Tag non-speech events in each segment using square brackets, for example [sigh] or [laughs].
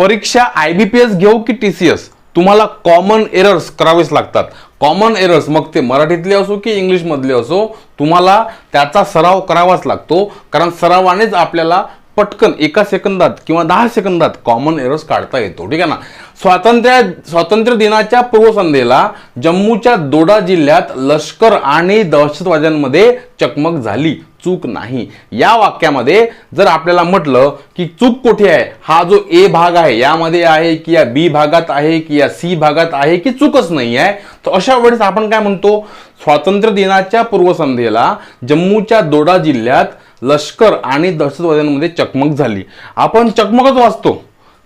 परीक्षा I B P S घेऊ की टी सी एस तुम्हाला कॉमन एरर्स करावेच लागतात. कॉमन एरर्स मग ते मराठीतले असो की इंग्लिशमधले असो तुम्हाला त्याचा सराव करावाच लागतो. कारण सरावानेच आपल्याला पटकन एका सेकंदात किंवा दहा सेकंदात कॉमन एरर्स काढता येतो. ठीक आहे ना? स्वातंत्र्य स्वातंत्र्य दिनाच्या पूर्वसंध्येला जम्मूच्या दोडा जिल्ह्यात लष्कर आणि दहशतवाद्यांमध्ये चकमक झाली. चूक नाही. या वाक्यामध्ये जर आपल्याला म्हटलं की चूक कुठे आहे? हा जो ए भाग आहे यामध्ये आहे की या बी भागात आहे की या सी भागात आहे की चूकच नाही आहे? तर अशा वेळेस आपण काय म्हणतो? स्वातंत्र्य दिनाच्या पूर्वसंध्येला जम्मूच्या दोडा जिल्ह्यात लष्कर आणि दहशतवाद्यांमध्ये चकमक झाली. आपण चकमकच वाचतो.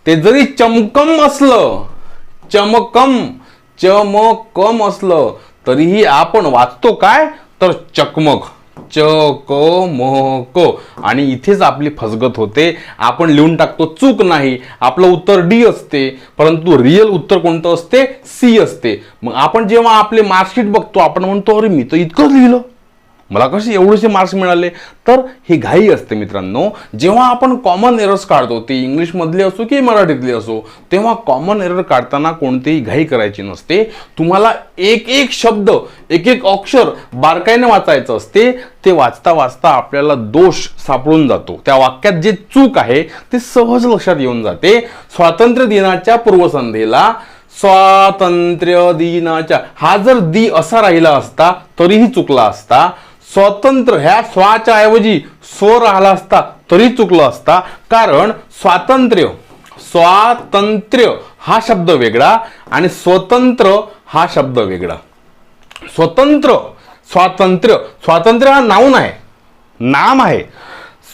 ते जरी चमकम असलं चमकम चमकम असलं तरीही आपण वाचतो काय? तर चकमक. च क म क आणि इथेच आपली फसगत होते. आपण लिहून टाकतो चूक नाही. आपलं उत्तर डी असते. परंतु रिअल उत्तर कोणतं असते? सी असते. मग आपण जेव्हा आपले मार्कशीट बघतो आपण म्हणतो अरे मी तर इतकंच लिहिलं. मला कसे एवढेसे मार्क्स मिळाले? तर ही घाई असते मित्रांनो. जेव्हा आपण कॉमन एरर्स काढतो ते इंग्लिशमधले असो की मराठीतली असो तेव्हा कॉमन एरर काढताना कोणतीही घाई करायची नसते. तुम्हाला एक एक शब्द एक एक अक्षर बारकाईने वाचायचं असते ते वाचता वाचता आपल्याला दोष सापडून जातो. त्या वाक्यात जे चूक आहे ते सहज लक्षात येऊन जाते. स्वातंत्र्य दिनाच्या पूर्वसंध्येला स्वातंत्र्य दिनाच्या हा जर दी असा राहिला असता तरीही चुकला असता स्वतंत्र ह्या स्वाच्या ऐवजी स्व राहिला असता तरी चुकलं असता. कारण स्वातंत्र्य स्वातंत्र्य हा शब्द वेगळा आणि स्वतंत्र हा शब्द वेगळा. स्वतंत्र स्वातंत्र्य स्वातंत्र्य हा नाऊन आहे. नाम आहे.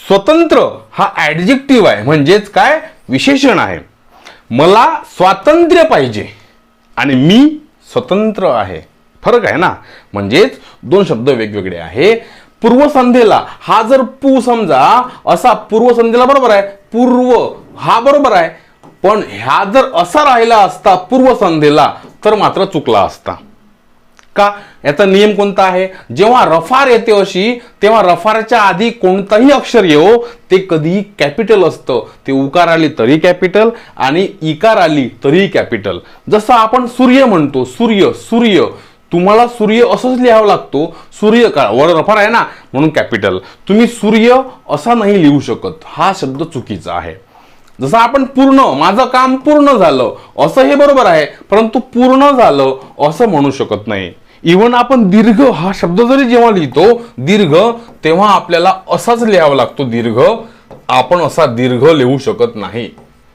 स्वतंत्र हा ऍडजेक्टिव्ह आहे. म्हणजेच काय? विशेषण आहे. मला स्वातंत्र्य पाहिजे आणि मी स्वतंत्र आहे. फरक आहे ना? म्हणजेच दोन शब्द वेगवेगळे आहे. पूर्वसंध्येला हा जर पू समजा असा पूर्वसंध्येला बरोबर आहे. पूर्व हा बरोबर आहे. पण ह्या जर असा राहिला असता पूर्वसंध्येला तर मात्र चुकला असता. का? याचा नियम कोणता आहे? जेव्हा रफार येते अशी तेव्हा रफारच्या आधी कोणताही अक्षर येऊ ते कधीही कॅपिटल असतं. ते उकार आली तरी कॅपिटल आणि इकार आली तरी कॅपिटल. जसं आपण सूर्य म्हणतो सूर्य सूर्य. तुम्हाला सूर्य असंच लिहावं लागतो. सूर्य वर्ड वर रफार आहे ना म्हणून कॅपिटल तुम्ही सूर्य असा नाही लिहू शकत. हा शब्द चुकीचा आहे. जसं आपण पूर्ण माझं काम पूर्ण झालं असं हे बरोबर आहे परंतु पूर्ण झालं असं म्हणू शकत नाही. इवन आपण दीर्घ हा शब्द जरी जेव्हा लिहितो दीर्घ तेव्हा आपल्याला असाच लिहावा लागतो दीर्घ. आपण असा दीर्घ लिहू शकत नाही.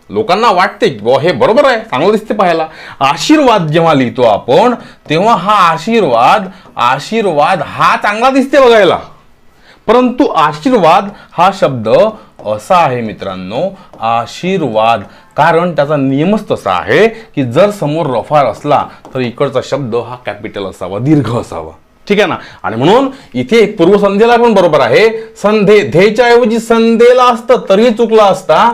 लोकांना वाटते की बुवा हे बरोबर आहे चांगलं दिसते पाहायला. आशीर्वाद जेव्हा लिहितो आपण तेव्हा हा आशीर्वाद आशीर्वाद हा चांगला दिसते बघायला. परंतु आशीर्वाद हा शब्द असा आहे मित्रांनो आशीर्वाद. कारण त्याचा नियमच तसा आहे की जर समोर रफार असला तर इकडचा शब्द हा कॅपिटल असावा दीर्घ असावा. ठीक आहे ना? आणि म्हणून इथे पूर्वसंध्येला पण बरोबर आहे. संधे धेच्या ऐवजी संधेला असतं तरी चुकला असता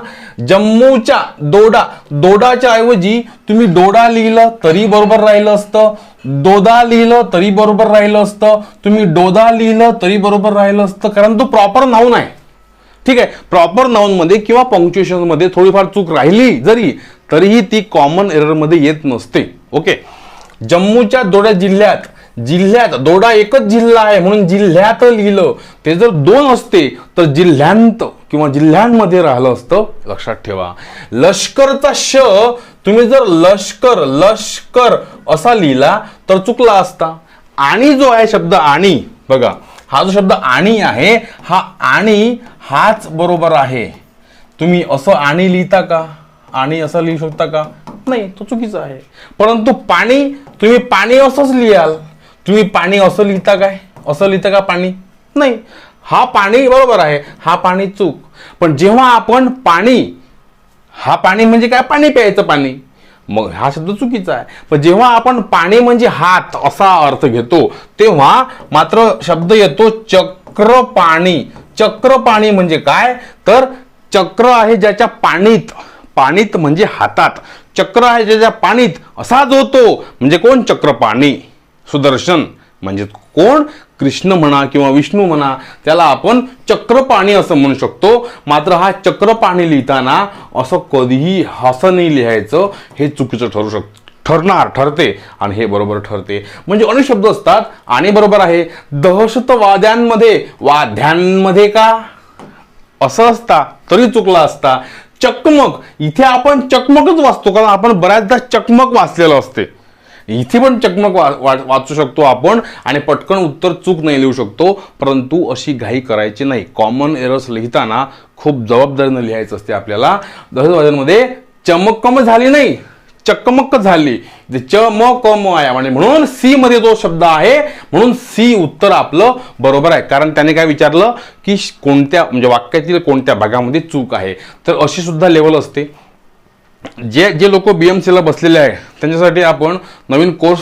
जम्मूच्या दोडा दोडाच्या ऐवजी तुम्ही डोडा लिहिलं तरी बरोबर राहिलं असतं. दोदा लिहिलं तरी बरोबर राहिलं असतं. तुम्ही डोदा लिहिलं तरी बरोबर राहिलं असतं. कारण तो प्रॉपर नाऊन आहे. ठीक आहे? प्रॉपर नाऊन मध्ये किंवा पंक्च्युएशनमध्ये थोडीफार चूक राहिली जरी तरीही ती कॉमन एररमध्ये येत नसते. ओके जम्मूच्या दोड्या जिल्ह्यात जिल्ह्यात दोडा एकच जिल्हा आहे म्हणून जिल्ह्यात लिहिलं. ते जर दोन असते तर जिल्ह्यांत किंवा जिल्ह्यांमध्ये राहिलं असतं लक्षात ठेवा. लष्करचा श तुम्ही जर लष्कर लष्कर असा लिहिला तर चुकला असता. आणि जो आहे शब्द आणि बघा हा जो शब्द आणि आहे हा आणि हाच बरोबर आहे. तुम्ही असं आणि लिहिता का? आणि असं लिहू शकता का? नाही तो चुकीचा आहे. परंतु पाणी तुम्ही पाणी असंच लिहाल. तुम्ही पाणी असं लिहिता काय? असं लिहिता का पाणी? नाही. हा पाणी बरोबर आहे. हा पाणी चूक. पण जेव्हा आपण पाणी हा पाणी म्हणजे काय? पाणी प्यायचं पाणी. मग हा शब्द चुकीचा आहे. पण जेव्हा आपण पाणी म्हणजे हात असा अर्थ घेतो तेव्हा मात्र शब्द येतो चक्र पाणी. चक्र पाणी म्हणजे काय? तर चक्र आहे ज्याच्या पाणीत पाणीत म्हणजे हातात. चक्र आहे ज्याच्या पाणीत असा जो तो. म्हणजे कोण? चक्र पाणी. सुदर्शन. म्हणजे कोण? कृष्ण म्हणा किंवा विष्णू म्हणा त्याला आपण चक्रपाणी असं म्हणू शकतो. मात्र हा चक्रपाणी लिहिताना असं कधीही असं नाही लिहायचं. हे चुकीचं ठरू शकतं ठरणार ठरते आणि हे बरोबर ठरते. म्हणजे अनेक शब्द असतात आणि बरोबर आहे. दहशतवाद्यांमध्ये वाद्यांमध्ये का? असं असता तरी चुकला असता. चकमक इथे आपण चकमकच वाचतो. कारण आपण बऱ्याचदा चकमक वाचलेलं असते. इथे पण चकमक वा, वा, वाचू शकतो आपण आणि पटकन उत्तर चूक नाही लिहू शकतो. परंतु अशी घाई करायची नाही. कॉमन एरर्स लिहिताना खूप जबाबदारीनं लिहायचं असते आपल्याला. दहशतवाद्यांमध्ये चमकम झाली नाही. चकमक झाली. ते च म क म आहे. म्हणजे म्हणून सी मध्ये जो शब्द आहे म्हणून सी उत्तर आपलं बरोबर आहे. कारण त्याने काय विचारलं? की कोणत्या म्हणजे वाक्यातील कोणत्या भागामध्ये चूक आहे. तर अशी सुद्धा लेवल असते. जे जे लोक बी एम सीला बसलेले आहे त्यांच्यासाठी आपण नवीन कोर्स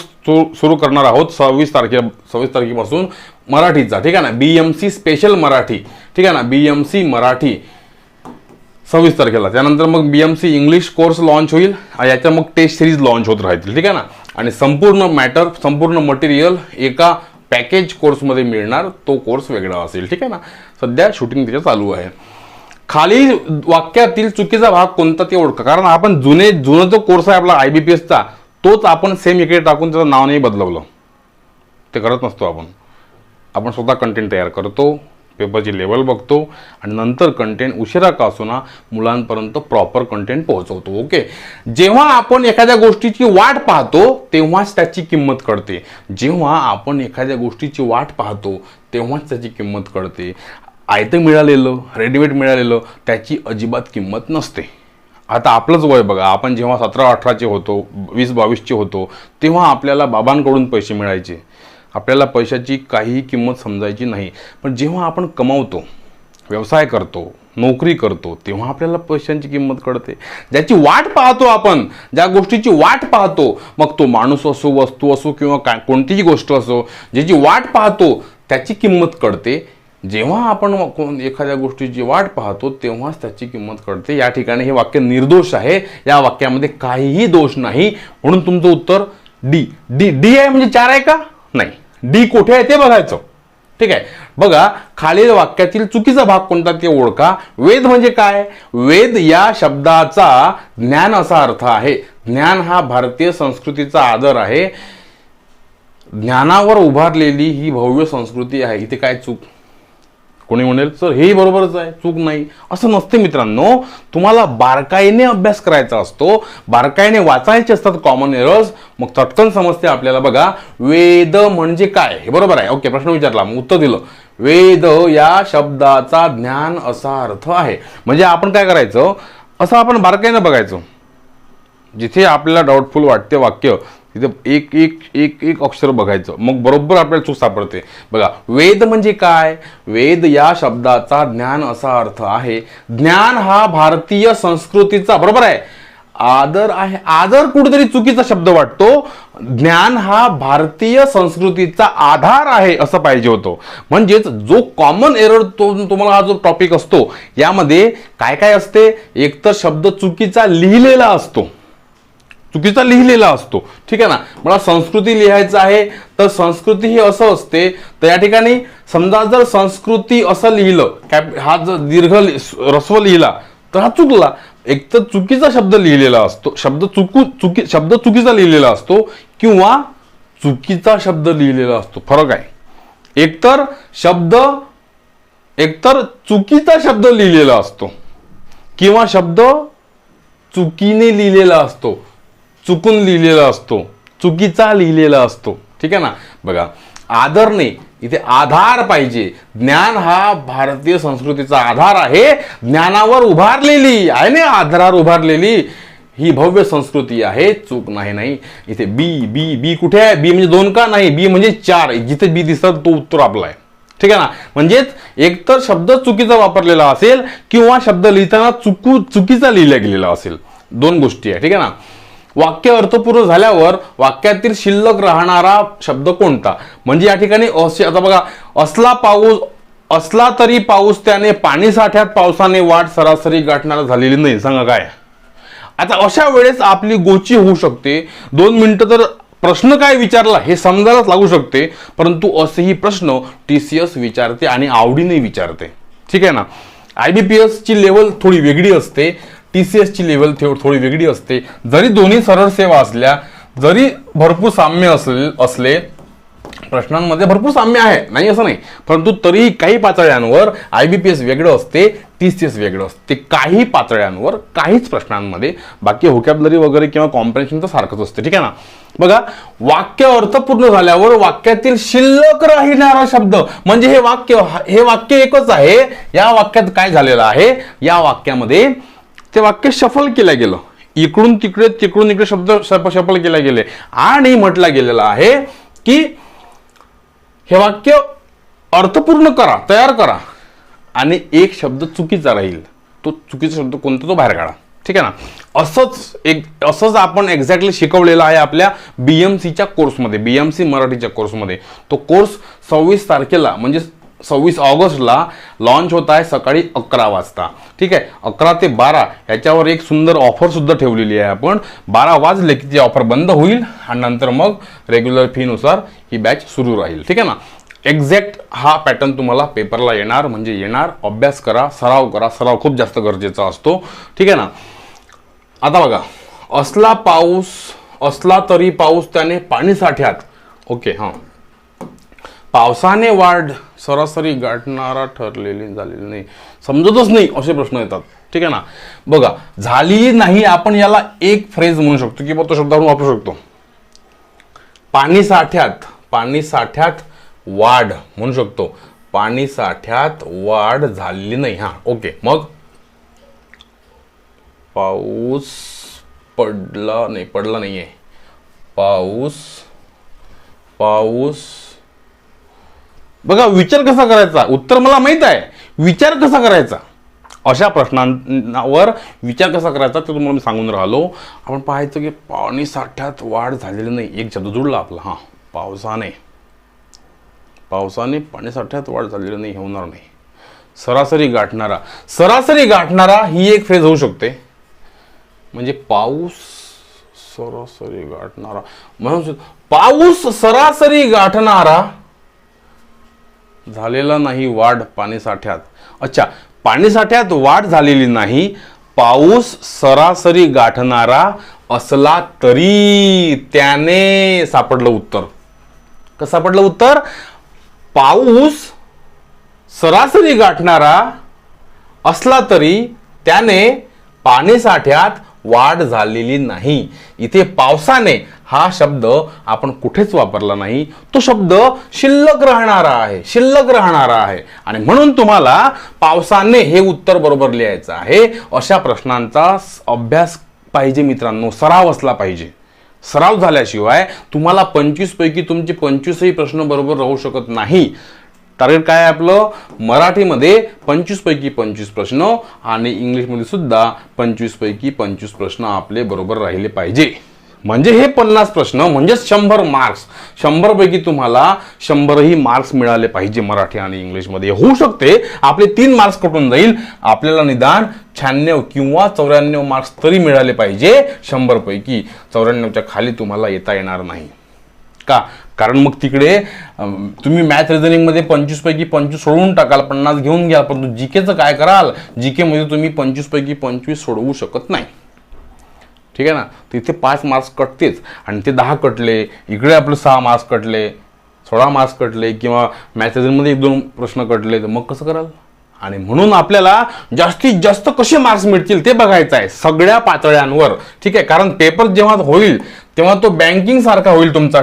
सुरू करणार आहोत सव्वीस तारखे सव्वीस तारखेपासून मराठीचा ठीक आहे ना? B M C special Marathi ठीक आहे ना? बी एम सी मराठी सव्वीस तारखेला. त्यानंतर मग B M C English course launch होईल आणि याच्या मग टेस्ट सिरीज लॉन्च होत राहतील ठीक आहे ना? आणि संपूर्ण मॅटर संपूर्ण मटेरियल एका पॅकेज कोर्समध्ये मिळणार तो कोर्स वेगळा असेल ठीक आहे ना? सध्या शूटिंग त्याच्या चालू आहे. खाली वाक्यातील चुकीचा भाग कोणता ते ओळखा. कारण आपण जुने जुना जो कोर्स आहे आपला आय बी पी एसचा तोच आपण सेम इकडे टाकून त्याचं नाव नाही बदलवलं. ते करत नसतो आपण. आपण स्वतः कंटेंट तयार करतो पेपरची लेवल बघतो आणि नंतर कंटेंट उशिरा का असूना मुलांपर्यंत प्रॉपर कंटेंट पोहोचवतो. ओके जेव्हा आपण एखाद्या गोष्टीची वाट पाहतो तेव्हाच त्याची किंमत कळते. जेव्हा आपण एखाद्या गोष्टीची वाट पाहतो तेव्हाच त्याची किंमत कळते. आयतं मिळालेलं रेडीमेड मिळालेलं त्याची अजिबात किंमत नसते. आता आपलंच वय बघा आपण जेव्हा सतरा अठराचे होतो वीस बावीसचे होतो तेव्हा आपल्याला बाबांकडून पैसे मिळायचे. आपल्याला पैशाची काहीही किंमत समजायची नाही. पण जेव्हा आपण कमावतो व्यवसाय करतो नोकरी करतो तेव्हा आपल्याला पैशांची किंमत कळते. ज्याची वाट पाहतो आपण ज्या गोष्टीची वाट पाहतो मग तो माणूस असो वस्तू असो किंवा काय कोणतीही गोष्ट असो ज्याची वाट पाहतो त्याची किंमत कळते. जेव्हा आपण कोण- एखाद्या गोष्टीची वाट पाहतो तेव्हाच त्याची किंमत कळते. या ठिकाणी हे वाक्य निर्दोष आहे. या वाक्यामध्ये काहीही दोष नाही. म्हणून तुमचं उत्तर डी डी डी आहे म्हणजे चार आहे का? नाही. डी कुठे आहे ते बघायचं. ठीक आहे. बघा खालील वाक्यातील चुकीचा भाग कोणता ते ओळखा. वेद म्हणजे काय? वेद या शब्दाचा ज्ञान असा अर्थ आहे. ज्ञान हा भारतीय संस्कृतीचा आदर आहे. ज्ञानावर उभारलेली ही भव्य संस्कृती आहे. इथे काय चूक? कोणी म्हणेल सर हेही बरोबरच आहे चूक नाही. असं नसते मित्रांनो. तुम्हाला बारकाईने अभ्यास करायचा असतो. बारकाईने वाचायचे असतात कॉमन एरर्स मग चटकन समजते आपल्याला. बघा वेद म्हणजे काय? हे बरोबर आहे. ओके प्रश्न विचारला. मग उत्तर दिलं. वेद या शब्दाचा ज्ञान असा अर्थ आहे. म्हणजे आपण काय करायचं? असं आपण बारकाईनं बघायचं. जिथे आपल्याला डाऊटफुल वाटते वाक्य तिथे एक एक एक एक अक्षर बघायचं. मग बरोबर आपल्याला चूक सापडते. बघा वेद म्हणजे काय? वेद या शब्दाचा ज्ञान असा अर्थ आहे ज्ञान हा भारतीय संस्कृतीचा बरोबर आहे? आदर आहे आदर कुठेतरी चुकीचा शब्द वाटतो. ज्ञान हा भारतीय संस्कृतीचा आधार आहे असं पाहिजे होतं. म्हणजेच जो कॉमन एरर तो तुम्हाला हा जो टॉपिक असतो यामध्ये काय काय असते? एकतर शब्द चुकीचा लिहिलेला असतो. चुकीचा लिहिलेला असतो. ठीक आहे ना? मला संस्कृती लिहायचं आहे तर संस्कृती ही असं असते तर या ठिकाणी समजा जर संस्कृती असं लिहिलं कॅप हा जर दीर्घ लि- रस्व लिहिला तर हा चुकला. एक तर चुकीचा शब्द लिहिलेला असतो शब्द चुकू चुकी शब्द चुकीचा लिहिलेला असतो किंवा चुकीचा शब्द लिहिलेला असतो. फरक आहे. एकतर शब्द एकतर चुकीचा शब्द लिहिलेला असतो किंवा शब्द चुकीने लिहिलेला असतो. चुकून लिहिलेला असतो. चुकीचा लिहिलेला असतो. ठीक आहे ना? बघा आदर नाही इथे आधार पाहिजे. ज्ञान हा भारतीय संस्कृतीचा आधार आहे. ज्ञानावर उभारलेली आहे ना? आधारावर उभारलेली ही भव्य संस्कृती आहे. चूक नाही नाही. इथे बी बी बी कुठे आहे? बी म्हणजे दोन का नाही? बी म्हणजे चार. जिथे बी दिसतात तो उत्तर आपला आहे. ठीक आहे ना? म्हणजेच एकतर शब्द चुकीचा वापरलेला असेल किंवा शब्द लिहिताना चुकू चुकीचा लिहिला गेलेला असेल. दोन गोष्टी आहे. ठीक आहे ना? वाक्य अर्थपूर्ण झाल्यावर वाक्यातील शिल्लक राहणारा शब्द कोणता? म्हणजे या ठिकाणी असे आता बघा असला पाऊस असला तरी पाऊस त्याने पाणी साठ्यात पावसाने वाट सरासरी गाठणारा झालेली नाही. सांगा काय? आता अशा वेळेस आपली गोची होऊ शकते. दोन मिनिटं तर प्रश्न काय विचारला हे समजायलाच लागू शकते. परंतु असेही प्रश्न टी सी एस विचारते आणि आवडीने विचारते. ठीक आहे ना? आय बी पी एसची लेवल थोडी वेगळी असते. टी सी एसची लेवल थोडी वेगळी असते. जरी दोन्ही सरळ सेवा असल्या जरी भरपूर साम्य असले असले प्रश्नांमध्ये भरपूर साम्य आहे. नाही असं नाही. परंतु तरीही काही पातळ्यांवर आय बी पी एस वेगळं असते टी सी एस वेगळं असते. काही पातळ्यांवर काहीच प्रश्नांमध्ये बाकी होकॅबलरी वगैरे किंवा कॉम्प्रेन्शन तर सारखंच असते. ठीक आहे ना? बघा वाक्य अर्थपूर्ण झाल्यावर वाक्यातील शिल्लक राहिणारा शब्द म्हणजे हे वाक्य हे वाक्य एकच आहे. या वाक्यात काय झालेलं आहे? या वाक्यामध्ये ते वाक्य शफल केलं गेलं. इकडून तिकडे तिकडून इकडे शब्द सफल शफल केले गेले. आणि म्हटलं गेलेलं आहे की हे वाक्य अर्थपूर्ण करा तयार करा. आणि एक शब्द चुकीचा राहील. तो चुकीचा शब्द कोणता? तो बाहेर काढा. ठीक आहे ना? असंच एक असंच आपण एक्झॅक्टली शिकवलेलं आहे आपल्या बी एम सीच्या कोर्समध्ये बी एम सी मराठीच्या कोर्समध्ये तो कोर्स सव्वीस तारखेला म्हणजे सव्वीस ऑगस्टला लॉन्च होत आहे सकाळी अकरा वाजता. ठीक आहे? अकरा ते बारा याच्यावर एक सुंदर ऑफरसुद्धा ठेवलेली आहे आपण. बारा वाजले की ती ऑफर बंद होईल आणि नंतर मग रेग्युलर फीनुसार ही बॅच सुरू राहील. ठीक आहे ना? एक्झॅक्ट हा पॅटर्न तुम्हाला पेपरला येणार म्हणजे येणार. अभ्यास करा सराव करा. सराव खूप जास्त गरजेचा असतो. ठीक आहे ना? आता बघा. असला पाऊस असला तरी पाऊस त्याने पाणी साठ्यात ओके हां. पावसाने वाढ सरासरी गाठणारा ठरलेली झालेली नाही. समजतच नाही असे प्रश्न येतात. ठीक आहे ना? बघा झाली नाही आपण याला एक फ्रेज म्हणू शकतो किंवा तो शब्द आपण वापरू शकतो. पाणी साठ्यात पाणी साठ्यात वाढ म्हणू शकतो. पाणी साठ्यात वाढ झालेली नाही. हा ओके. मग? पाऊस पडला नाही पडला नाहीये. पाऊस पाऊस बघा विचार कसा करायचा? उत्तर मला माहीत आहे. विचार कसा करायचा? अशा प्रश्नांवर विचार कसा करायचा ते तुम्हाला मी सांगून राहिलो. आपण पाहायचं की पाणी साठ्यात वाढ झालेली नाही. एक शब्द जुळला आपला. हां पावसाने. पावसाने पाणी साठ्यात वाढ झालेली नाही हे होणार नाही. सरासरी गाठणारा. सरासरी गाठणारा ही एक फेज होऊ शकते. म्हणजे पाऊस सरासरी गाठणारा. म्हणून पाऊस सरासरी गाठणारा झालेला नाही वाढ पाणीसाठ्यात. अच्छा पाणीसाठ्यात वाढ झालेली नाही पाऊस सरासरी गाठणारा असला तरी त्याने सापडलं उत्तर. कसं सापडलं उत्तर? पाऊस सरासरी गाठणारा असला तरी त्याने पाणीसाठ्यात वाढ झालेली नाही. इथे पावसाने हा शब्द आपण कुठेच वापरला नाही. तो शब्द शिल्लक राहणारा आहे शिल्लक राहणारा आहे. आणि म्हणून तुम्हाला पावसाने हे उत्तर बरोबर लिहायचं आहे. अशा प्रश्नांचा अभ्यास पाहिजे मित्रांनो सराव असला पाहिजे. सराव झाल्याशिवाय तुम्हाला पंचवीस पैकी तुमचे पंचवीसही प्रश्न बरोबर राहू शकत नाही. टार्गेट काय आहे आपलं? मराठीमध्ये पंचवीस पैकी पंचवीस प्रश्न आणि इंग्लिशमध्ये सुद्धा पंचवीस पैकी पंचवीस प्रश्न आपले बरोबर राहिले पाहिजे. म्हणजे हे पन्नास प्रश्न म्हणजेच शंभर मार्क्स शंभर पैकी तुम्हाला शंभरही मार्क्स मिळाले पाहिजे मराठी आणि इंग्लिशमध्ये. होऊ शकते आपले तीन मार्क्स कटून जाईल. आपल्याला निदान शहाण्णव किंवा चौऱ्याण्णव मार्क्स तरी मिळाले पाहिजे शंभर पैकी. चौऱ्याण्णवच्या खाली तुम्हाला येता येणार नाही. का? कारण मग तिकडे तुम्ही मॅथ रिझनिंगमध्ये पंचवीसपैकी पंचवीस सोडवून टाकाल पन्नास घेऊन घ्याल परंतु जीकेचं काय कराल? जी केमध्ये तुम्ही पंचवीसपैकी पंचवीस सोडवू शकत नाही. ठीक आहे ना? तिथे पाच मार्क्स कटतेच. आणि ते दहा कटले इकडे आपले सहा मार्क्स कटले सोळा मार्क्स कटले किंवा मॅथ रिझनिंगमध्ये एक दोन प्रश्न कटले तर मग कसं कराल? आणि म्हणून आपल्याला जास्तीत जास्त कसे मार्क्स मिळतील ते बघायचं आहे सगळ्या पातळ्यांवर. ठीक आहे? कारण पेपर जेव्हा होईल तेव्हा तो बँकिंग सारखा होईल तुमचा.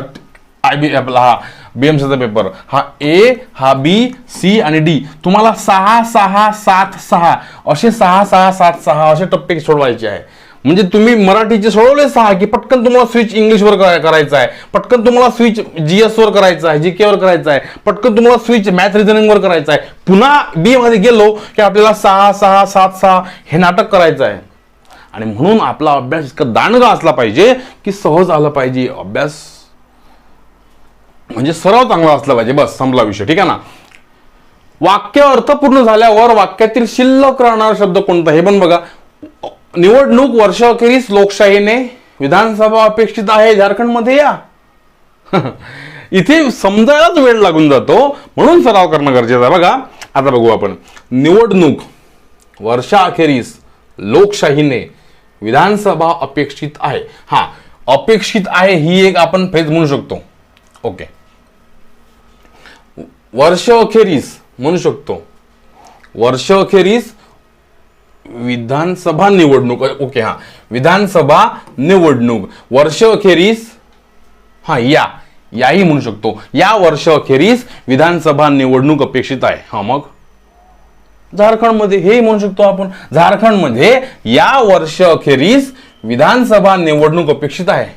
आय बी आपला हा. बी एम सीचा पेपर हा ए हा बी सी आणि डी तुम्हाला सहा सहा सात सहा. असे सहा सहा सात सहा असे टप्पे सोडवायचे आहे. म्हणजे तुम्ही मराठीचे सोडवले सहा की पटकन तुम्हाला स्विच इंग्लिशवर करायचं आहे. पटकन तुम्हाला स्विच जी एसवर करायचं आहे जी वर करायचं आहे. पटकन तुम्हाला स्विच मॅथ रिझनिंगवर करायचं आहे. पुन्हा बी मध्ये गेलो की आपल्याला सहा सहा सात सहा हे नाटक करायचं आहे. आणि म्हणून आपला अभ्यास इतका दांडगा असला पाहिजे की सहज आला पाहिजे. अभ्यास म्हणजे सराव चांगला असला पाहिजे. बस संपला विषय. ठीक आहे ना? वाक्य अर्थपूर्ण झाल्यावर वाक्यातील शिल्लक राहणारा शब्द कोणता? हे पण बघा. निवडणूक वर्षाखेरीस लोकशाहीने विधानसभा अपेक्षित आहे. झारखंडमध्ये या. [laughs] इथे समजायलाच वेळ लागून जातो. म्हणून सराव करणं गरजेचं आहे. बघा आता बघू आपण. निवडणूक वर्षाअखेरीस लोकशाहीने विधानसभा अपेक्षित आहे. हा अपेक्षित आहे ही एक आपण फेज म्हणू शकतो. ओके. वर्ष अखेरीस म्हणू शकतो. वर्ष अखेरीस विधानसभा निवडणूक ओके हा. विधानसभा निवडणूक. वर्ष अखेरीस हा या. याही म्हणू शकतो. या वर्ष अखेरीस विधानसभा निवडणूक अपेक्षित आहे. हा मग? झारखंडमध्ये हेही म्हणू शकतो आपण. झारखंडमध्ये या वर्ष अखेरीस विधानसभा निवडणूक अपेक्षित आहे.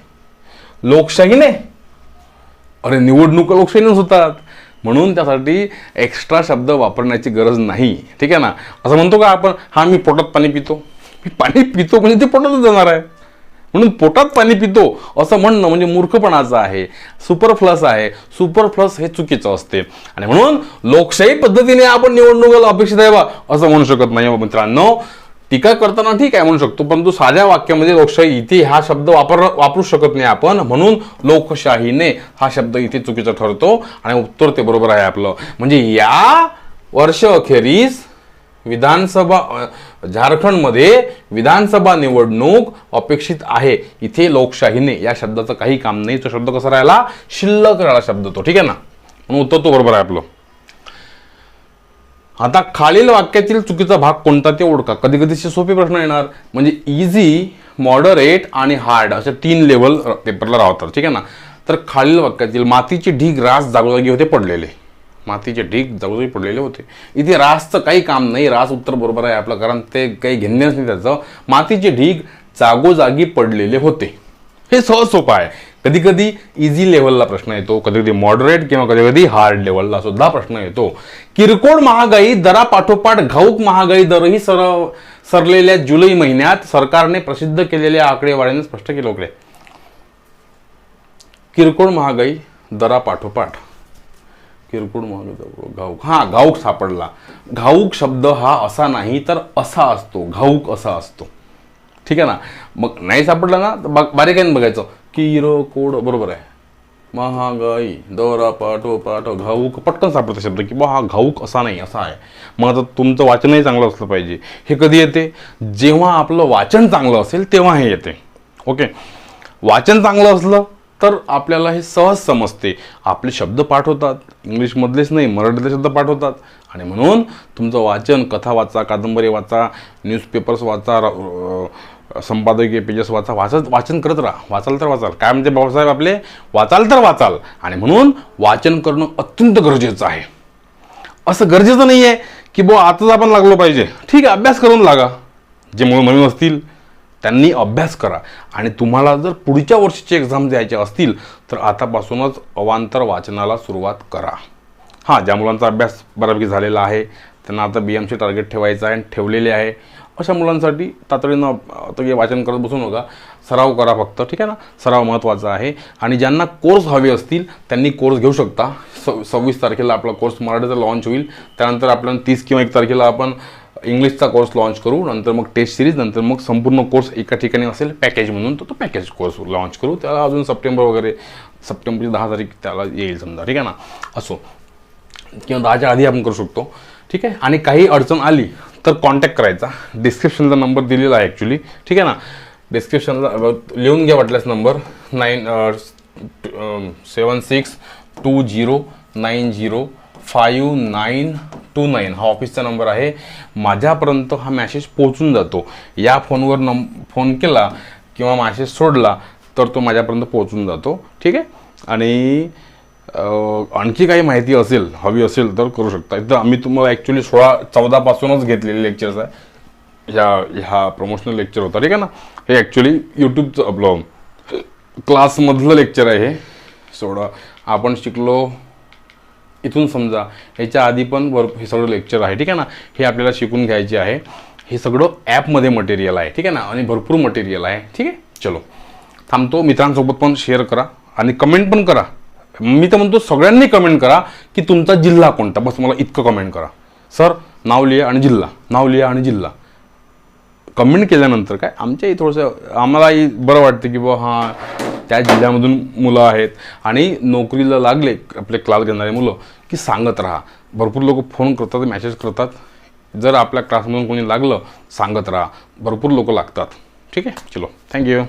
लोकशाहीने? अरे निवडणुका लोकशाहीनेच होतात. म्हणून त्यासाठी एक्स्ट्रा शब्द वापरण्याची गरज नाही. ठीक आहे ना? असं म्हणतो का आपण? हा मी पोटात पाणी पितो. मी पाणी पितो म्हणजे ते पोटातच जाणार आहे. म्हणून पोटात पाणी पितो असं म्हणणं म्हणजे मूर्खपणाचं आहे. सुपरफ्लस आहे. सुपरफ्लस हे चुकीचं असते. आणि म्हणून लोकशाही पद्धतीने आपण निवडणुकीला अपेक्षित आहे बा असं म्हणू शकत नाही हो मित्रांनो. टीका करताना ठीक आहे म्हणू शकतो परंतु साध्या वाक्यामध्ये लोकशाही इथे हा शब्द वापर वापरू शकत नाही आपण म्हणून लोकशाहीने हा शब्द इथे चुकीचा ठरतो आणि उत्तर ते बरोबर आहे आपलं. म्हणजे या वर्ष अखेरीस विधानसभा झारखंडमध्ये विधानसभा निवडणूक अपेक्षित आहे. इथे लोकशाहीने या शब्दाचं काही काम नाही. तो शब्द कसा राहिला? शिल्लक राहिला शब्द तो. ठीक आहे ना? म्हणून उत्तर तो बरोबर आहे आपलं. आता खालील वाक्यातील चुकीचा भाग कोणता ते ओळखा. कधी कधी सोपे प्रश्न येणार. म्हणजे इझी मॉडरेट आणि हार्ड असे तीन लेवल पेपरला राहतात. ठीक आहे ना? तर खालील वाक्यातील मातीचे ढीग रास जागोजागी होते पडलेले. मातीचे ढीग जागोजागी पडलेले होते. इथे रासचं काही काम नाही. रास उत्तर बरोबर आहे आपलं कारण ते काही घेण्याच नाही त्याचं. मातीचे ढीग जागोजागी पडलेले होते. हे सहज सोपं आहे. कधी कधी इझी लेवलला प्रश्न येतो कधी कधी मॉडरेट किंवा कधी कधी हार्ड लेवलला सुद्धा प्रश्न येतो. किरकोळ महागाई दरापाठोपाठ घाऊक महागाई दरही सर सरलेल्या जुलै महिन्यात सरकारने प्रसिद्ध केलेल्या आकडेवारीने स्पष्ट केलं होते किरकोळ महागाई दरापाठोपाठ किरकोळ महागाई घाऊक. हा घाऊक सापडला. घाऊक शब्द हा असा नाही तर असा असतो. घाऊक असा असतो. ठीक आहे ना? मग नाही सापडला ना? तर बा- बघायचं. किरो कोड बरोबर आहे महागाई दौरा पाठो पाठो घाऊक पटकन सापडतो शब्द की बा हा घाऊक असा नाही असा आहे मग आता तुमचं वाचनही चांगलं असलं पाहिजे हे कधी येते जेव्हा आपलं वाचन चांगलं असेल तेव्हा हे येते ओके वाचन चांगलं असलं तर आपल्याला हे सहज समजते आपले शब्द पाठवतात इंग्लिशमधलेच नाही मराठीतले शब्द पाठवतात आणि म्हणून तुमचं वाचन कथा वाचा कादंबरी वाचा न्यूजपेपर्स वाचा संपादकीय पेजेस वाचा वाचत वाचन करत राहा. वाचाल तर वाचाल. काय म्हणते बाबासाहेब आपले? वाचाल तर वाचाल. आणि म्हणून वाचन करणं अत्यंत गरजेचं आहे. असं गरजेचं नाही आहे की बुवा आताच आपण लागलो पाहिजे. ठीक आहे अभ्यास करून लागा. जे मूळ नवीन असतील त्यांनी अभ्यास करा. आणि तुम्हाला जर पुढच्या वर्षीचे एक्झाम द्यायचे असतील तर आतापासूनच अवांतर वाचनाला सुरुवात करा. हां ज्या मुलांचा अभ्यास बऱ्यापैकी झालेला आहे त्यांना आता बी एमचे टार्गेट ठेवायचं आहे आणि ठेवलेले आहे. अशा मुलांसाठी तातडीनं तगे हे वाचन करत बसू नका सराव करा फक्त ठीक आहे ना? सराव महत्त्वाचा आहे. आणि ज्यांना कोर्स हवे असतील त्यांनी कोर्स घेऊ शकता. स सव्वीस तारखेला आपला कोर्स मराठीचा लॉन्च होईल. त्यानंतर आपल्याला तीस किंवा एक तारखेला आपण इंग्लिशचा कोर्स लॉन्च करू. नंतर मग टेस्ट सिरीज नंतर मग संपूर्ण कोर्स एका ठिकाणी असेल पॅकेज म्हणून तर तो पॅकेज कोर्स लॉन्च करू. त्याला अजून सप्टेंबर वगैरे सप्टेंबरची दहा तारीख त्याला येईल समजा ठीक आहे ना? असो. किंवा दहाच्या आधी आपण करू शकतो ठीक आहे? आणि काही अडचण आली तर कॉन्टॅक्ट करायचा. डिस्क्रिप्शनचा नंबर दिलेला आहे ॲक्च्युली ठीक आहे ना? डिस्क्रिप्शनला लिहून घ्या वाटल्यास number nine seven six two zero nine zero five nine two nine हा ऑफिसचा नंबर आहे. माझ्यापर्यंत हा मॅसेज पोचून जातो. या फोनवर नम फोन केला किंवा मॅसेज सोडला तर तो माझ्यापर्यंत पोहोचून जातो. ठीक आहे? आणि आणखी काही माहिती असेल हवी असेल तर करू शकता. इथं आम्ही तुम्हाला ॲक्च्युली सोळा चौदापासूनच घेतलेले लेक्चर्स आहे. ह्या ह्या प्रमोशनल लेक्चर होता ठीक आहे ना? हे ॲक्च्युली यूट्यूबचं आपलं क्लासमधलं लेक्चर आहे हे. सोळा आपण शिकलो इथून समजा ह्याच्या आधी पण भर हे सगळं लेक्चर आहे ठीक आहे ना? हे आपल्याला शिकून घ्यायचे आहे. हे सगळं ॲपमध्ये मटेरियल आहे ठीक आहे ना? आणि भरपूर मटेरियल आहे ठीक आहे? चलो. थांबतो. मित्रांसोबत पण शेअर करा. आणि कमेंट पण करा. मी तर म्हणतो सगळ्यांनी कमेंट करा की तुमचा जिल्हा कोणता? बस मला इतकं कमेंट करा. सर नाव लिहा आणि जिल्हा. नाव लिहा आणि जिल्हा. कमेंट केल्यानंतर काय? आमच्याही थोडंसं आम्हालाही बरं वाटतं की बा हां त्या जिल्ह्यामधून मुलं आहेत. आणि नोकरीला लागले आपले क्लास घेणारे मुलं की सांगत राहा. भरपूर लोक फोन करतात मॅसेज करतात. जर आपल्या क्लासमधून कोणी लागलं सांगत राहा. भरपूर लोक लागतात. ठीक आहे? चलो. थँक्यू